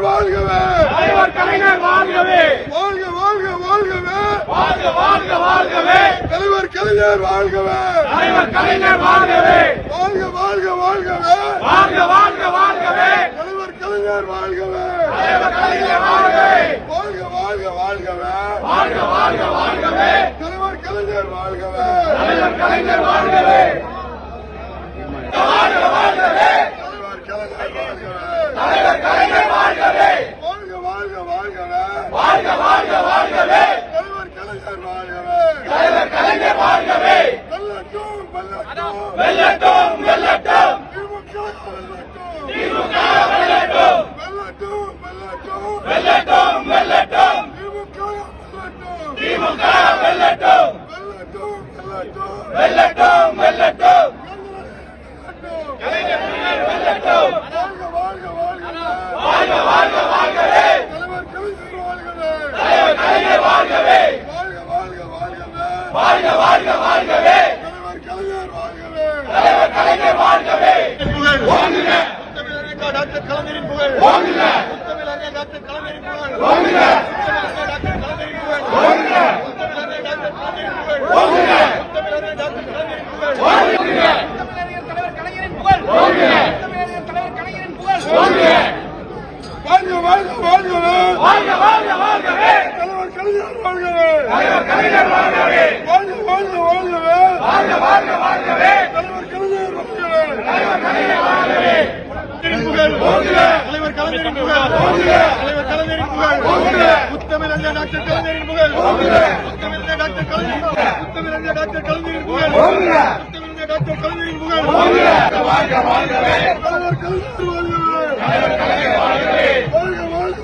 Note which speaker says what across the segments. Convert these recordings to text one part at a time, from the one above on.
Speaker 1: கலைஞர் வாழ்கவே.
Speaker 2: தலைவர் கலைஞர் வாழ்கவே.
Speaker 1: வாழ்க வாழ்க வாழ்கவே.
Speaker 2: வாழ்க வாழ்க வாழ்கவே.
Speaker 1: தலைவர் கலைஞர் வாழ்கவே.
Speaker 2: தலைவர் கலைஞர் வாழ்கவே.
Speaker 1: வாழ்க வாழ்க வாழ்கவே.
Speaker 2: வாழ்க வாழ்க வாழ்கவே.
Speaker 1: தலைவர் கலைஞர் வாழ்கவே.
Speaker 2: தலைவர் கலைஞர் வாழ்கவே.
Speaker 1: வாழ்க வாழ்க வாழ்கவே.
Speaker 2: வாழ்க வாழ்க வாழ்கவே.
Speaker 1: தலைவர் கலைஞர் வாழ்கவே.
Speaker 2: தலைவர் கலைஞர் வாழ்கவே. வாழ்க வாழ்கவே.
Speaker 1: தலைவர் கலைஞர் வாழ்கவே.
Speaker 2: தலைவர் கலைஞர் வாழ்கவே.
Speaker 1: வாழ்க வாழ்க வாழ்கவே.
Speaker 2: வாழ்க வாழ்க வாழ்கவே.
Speaker 1: தலைவர் கலைஞர் வாழ்கவே.
Speaker 2: தலைவர் கலைஞர் வாழ்கவே.
Speaker 1: வெல்லட்டும் வெல்லட்டும்
Speaker 2: வெல்லட்டும் வெல்லட்டும்
Speaker 1: திமுக வெல்லட்டும்
Speaker 2: திமுக வெல்லட்டும்
Speaker 1: வெல்லட்டும் வெல்லட்டும்
Speaker 2: வெல்லட்டும் வெல்லட்டும்
Speaker 1: திமுக வெல்லட்டும்
Speaker 2: திமுக வெல்லட்டும்
Speaker 1: வெல்லட்டும் வெல்லட்டும்
Speaker 2: வெல்லட்டும் வெல்லட்டும்
Speaker 1: வெல்லட்டும்
Speaker 2: கலைஞர் வெல்லட்டும்
Speaker 1: வாழ்க வாழ்க வாழ்கவே
Speaker 2: வாழ்க வாழ்க வாழ்கவே
Speaker 1: தலைவர் கலைஞர் வாழ்கவே
Speaker 2: தலைவர் கலைஞர் வாழ்கவே
Speaker 1: வாழ்க வாழ்க வாழ்கவே
Speaker 2: வாழ்க வாழ்க வாழ்கவே
Speaker 1: தலைவர் கலைஞர் வாழ்கவே
Speaker 2: தலைவர் கலைஞர் வாழ்கவே
Speaker 1: புகழ்
Speaker 2: ஓங்குக
Speaker 1: முத்தமிழறிஞர் டாக்டர் கலைஞரின் புகழ்
Speaker 2: ஓங்குக
Speaker 1: முத்தமிழறிஞர் டாக்டர் கலைஞரின் புகழ்
Speaker 2: ஓங்குக
Speaker 1: முத்தமிழறிஞர் டாக்டர் கலைஞரின் புகழ்
Speaker 2: ஓங்குக
Speaker 1: முத்தமிழறிஞர் டாக்டர் கலைஞரின் புகழ்
Speaker 2: ஓங்குக
Speaker 1: முத்தமிழறிஞர் டாக்டர் கலைஞரின் புகழ்
Speaker 2: ஓங்குக
Speaker 3: தமிழறிஞர் தலைவர் கலைஞரின் புகழ்
Speaker 2: ஓங்குக
Speaker 3: தமிழறிஞர் தலைவர் கலைஞரின் புகழ்
Speaker 2: ஓங்குக
Speaker 1: வாழ்க வாழ்க வாழ்கவே
Speaker 2: வாழ்க வாழ்க வாழ்கவே
Speaker 1: தலைவர் கலைஞர் வாழ்கவே
Speaker 2: தலைவர் கலைஞர் வாழ்கவே
Speaker 1: வாழ்க வாழ்க வாழ்கவே
Speaker 2: வாழ்க வாழ்க வாழ்கவே
Speaker 1: தலைவர் கலைஞர் வாழ்கவே
Speaker 2: தலைவர் கலைஞர் வாழ்கவே
Speaker 1: புகழ்
Speaker 2: ஓங்குக
Speaker 1: தலைவர் கலைஞரின் புகழ். முத்தமிழறிஞர் டாக்டர் கலைஞரின் புகழ். முத்தமிழறிஞர் டாக்டர் கலைஞரின் டாக்டர் புகழ். முத்தமிழறிஞர் டாக்டர் கலைஞரின் புகழ்.
Speaker 2: வாழ்க வாழ்கவே.
Speaker 1: தலைவர் கலைஞர் வாழ்கவே. வாழ்க வாழ்க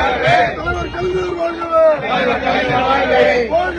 Speaker 1: வாழ்கவே.
Speaker 2: தலைவர் கலைஞர் வாழ்கவே.
Speaker 1: வாழ்க வாழ்க வாழ்கவே.
Speaker 2: வாழ்க